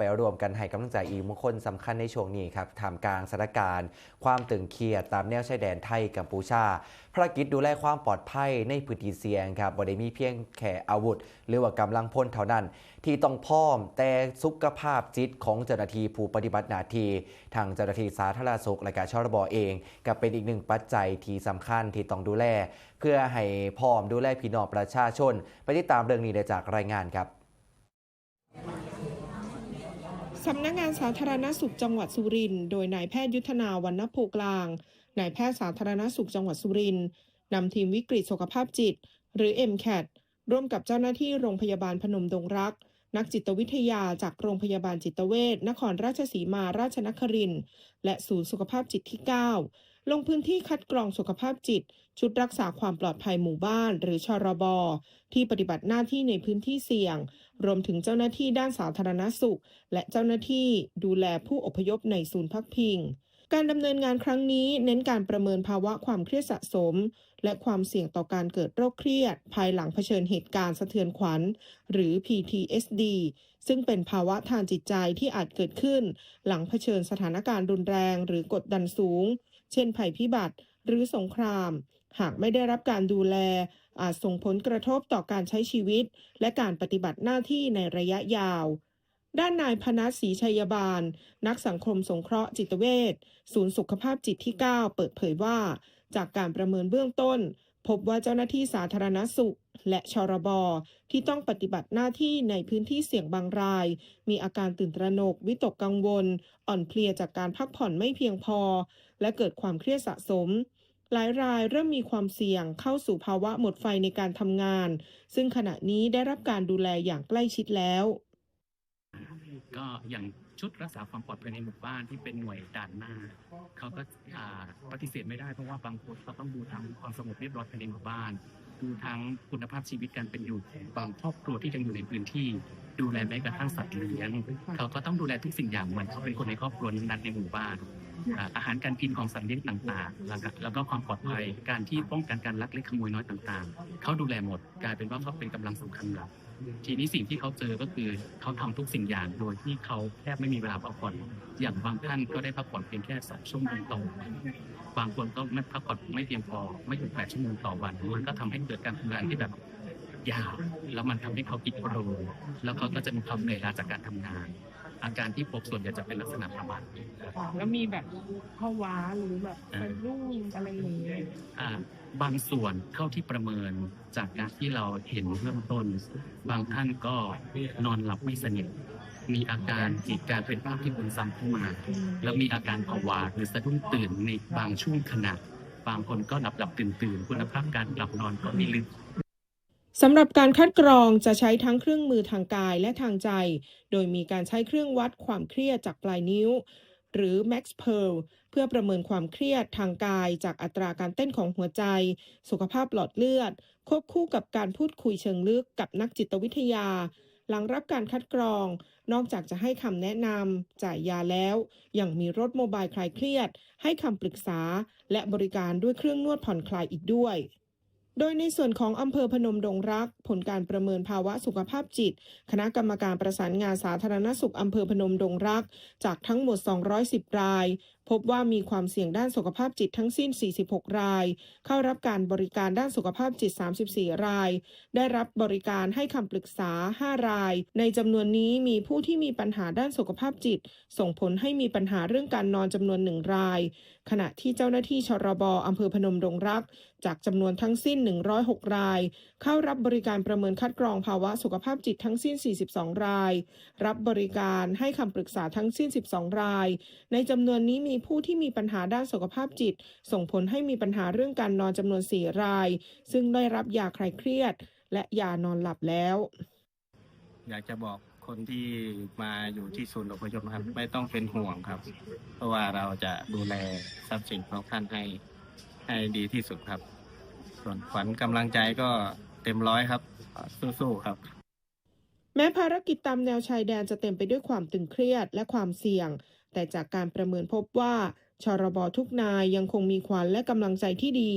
ไปรวมกันให้กำลังใจอีกมงคลสำคัญในช่วงนี้ครับท่ามกลางสถานการณ์ ความตึงเครียดตามแนวชายแดนไทยกัมพูชาภารกิจดูแลความปลอดภัยในพื้นที่เสี่ยงครับบ่ได้มีเพียงแค่อาวุธ หรือว่ากำลังพลเท่านั้น ที่ต้องพร้อมแต่สุขภาพจิตของเจ้าหน้าที่ผู้ปฏิบัติหน้าที่ทางเจ้าหน้าที่สาธารณสุขและการชรบเองก็เป็นอีกหนึ่งปัจจัยที่สำคัญที่ต้องดูแล เพื่อให้พร้อมดูแลพี่น้องประชาชน ไปติดตามเรื่องนี้ได้จากรายงานครับ สำนักงานสาธารณสุขจังหวัดสุรินทร์โดยนายแพทย์ยุทธนาวันนโพกลาง นายแพทย์สาธารณสุขจังหวัดสุรินทร์นำทีมวิกฤตสุขภาพจิต หรือ MCAT ร่วมกับเจ้าหน้าที่โรงพยาบาลพนมดงรัก นักจิตวิทยาจากโรงพยาบาลจิตเวชนครราชสีมาราชนครินทร์และศูนย์สุขภาพจิตที่ 9 ลงพื้นที่คัดกรองสุขภาพจิต ชุดรักษาความปลอดภัยหมู่บ้าน หรือชรบที่ปฏิบัติหน้าที่ในพื้นที่เสี่ยง รวมถึงเจ้าหน้าที่ด้านสาธารณสุข และเจ้าหน้าที่ดูแลผู้อพยพในศูนย์พักพิง การดำเนินงานครั้งนี้เน้นการประเมินภาวะความเครียดสะสม และความเสี่ยงต่อการเกิดโรคเครียด ภายหลังเผชิญเหตุการณ์สะเทือนขวัญ หรือ PTSD ซึ่งเป็นภาวะทางจิตใจที่อาจเกิดขึ้น หลังเผชิญสถานการณ์รุนแรง หรือกดดันสูง เช่นภัยพิบัติ หรือสงคราม หากไม่ได้รับการดูแล อาจส่งผลกระทบต่อการใช้ชีวิต และการปฏิบัติหน้าที่ในระยะยาว ด้านนายพนัสศรีชัยบาล นักสังคมสงเคราะห์จิตเวชศูนย์สุขภาพจิตที่ 9 เปิดเผยว่า จากการประเมินเบื้องต้น พบว่าเจ้าหน้าที่สาธารณสุข และชรบที่ต้องปฏิบัติหน้าที่ในพื้นที่เสี่ยงบางราย มีอาการตื่นตระหนกวิตกกังวล อ่อนเพลียจากการพักผ่อนไม่เพียงพอ และเกิดความเครียดสะสม หลายรายเริ่มมีความเสี่ยงเข้าสู่ภาวะหมดไฟในการทำงาน ซึ่งขณะนี้ได้รับการดูแลอย่างใกล้ชิดแล้ว ก็อย่างชุดรักษาความปลอดภัยในหมู่บ้านที่เป็นหน่วยด่านหน้าเขาก็ปฏิเสธไม่ได้เพราะว่าบางคนเขาต้องดูทั้งความสงบเรียบร้อยภายในหมู่บ้าน ดูทั้งคุณภาพชีวิตการเป็นอยู่ของบางครอบครัวที่ยังอยู่ในพื้นที่ ดูแลแม้กระทั่งสัตว์เลี้ยงเขาก็ต้องดูแลทุกสิ่งอย่างเหมือนเขาเป็นคนในครอบครัวนั้นในหมู่บ้าน อาหารการกินของสัตว์เลี้ยงต่างๆ แล้วก็ความปลอดภัยการที่ป้องกันการลักเล็กขโมยน้อยต่างๆ เขาดูแลหมดกลายเป็นว่าเขาเป็นกำลังสำคัญหลักทีนี้สิ่งที่เขาเจอก็คือเขาทำทุกสิ่งอย่างโดยที่เขาแทบไม่มีเวลาพักผ่อน อย่างบางท่านก็ได้พักผ่อนเพียงแค่สองชั่วโมงต่อวันบางคนก็ไม่พักผ่อนไม่เพียงพอไม่ถึงแปดชั่วโมงต่อวันมันก็ทำให้เกิดการทำงานที่แบบยาวแล้วมันทำให้เขากิดโรยแล้วเขาก็จะมีความเหนื่อยล้าจากการทำงาน อาการที่พบส่วนใหญ่จะเป็นลักษณะประมาณนี้แล้วมีแบบภาวะหรือแบบสะดุ้งอะไรอย่างเงี้ยอ่าบางส่วนเท่าที่ประเมินจากการที่เราเห็นเบื้องต้น บางท่านก็นอนหลับไม่สนิทมีอาการจิตการเป็นภาพที่บุญซ้ำเข้ามาแล้วมีอาการผวาหรือสะดุ้งตื่นในบางช่วงขณะ บางคนก็หลับหลับตื่นตื่นๆคุณภาพการหลับนอนก็ไม่ลึก สำหรับการคัดกรองจะใช้ทั้งเครื่องมือทางกายและทางใจ โดยมีการใช้เครื่องวัดความเครียดจากปลายนิ้ว หรือ Max Pearl เพื่อประเมินความเครียดทางกายจากอัตราการเต้นของหัวใจ สุขภาพหลอดเลือด ควบคู่กับการพูดคุยเชิงลึกกับนักจิตวิทยา หลังรับการคัดกรอง นอกจากจะให้คำแนะนำจ่ายยาแล้วยังมีรถโมบายคลายเครียด ให้คำปรึกษา และบริการด้วยเครื่องนวดผ่อนคลายอีกด้วย โดยในส่วนของอำเภอพนมดงรัก ผลการประเมินภาวะสุขภาพจิต คณะกรรมการประสานงานสาธารณสุขอำเภอพนมดงรัก จากทั้งหมด 210 ราย พบว่ามีความเสี่ยงด้านสุขภาพจิตทั้งสิ้น 46 ราย เข้ารับการบริการด้านสุขภาพจิต 34 ราย ได้รับบริการให้คำปรึกษา 5 ราย ในจำนวนนี้มีผู้ที่มีปัญหาด้านสุขภาพจิต ส่งผลให้มีปัญหาเรื่องการนอนจำนวนหนึ่งราย ขณะที่เจ้าหน้าที่ชรบอำเภอพนมดงรัก จากจำนวนทั้งสิ้น 106 ราย เข้ารับบริการประเมินคัดกรองภาวะสุขภาพจิตทั้งสิ้น 42 ราย รับบริการให้คำปรึกษาทั้งสิ้น 12 ราย ในจำนวนนี้มีผู้ที่มีปัญหาด้านสุขภาพจิต ส่งผลให้มีปัญหาเรื่องการนอนจำนวน 4 ราย ซึ่งได้รับยาคลายเครียด และยานอนหลับแล้ว อยากจะบอกคนที่มาอยู่ที่ศูนย์อพยพนะครับไม่ต้องเป็นห่วงครับ เพราะว่าเราจะดูแลทรัพย์สินของท่านให้ให้ดีที่สุดครับ ส่วนขวัญกำลังใจก็เต็มร้อยครับ สู้ๆครับแม้ภารกิจตามแนวชายแดนจะเต็มไปด้วยความตึงเครียดและความเสี่ยง แต่จากการประเมินพบว่าชรบทุกนายยังคงมีขวัญและกำลังใจที่ดี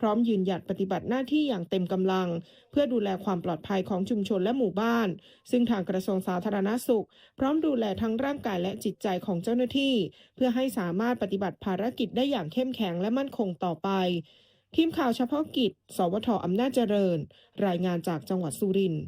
พร้อมยืนหยัดปฏิบัติหน้าที่อย่างเต็มกำลัง เพื่อดูแลความปลอดภัยของชุมชนและหมู่บ้าน ซึ่งทางกระทรวงสาธารณสุข พร้อมดูแลทั้งร่างกายและจิตใจของเจ้าหน้าที่ เพื่อให้สามารถปฏิบัติภารกิจได้อย่างเข้มแข็งและมั่นคงต่อไป ทีมข่าวเฉพาะกิจ สวทอำนาจเจริญ รายงานจากจังหวัดสุรินทร์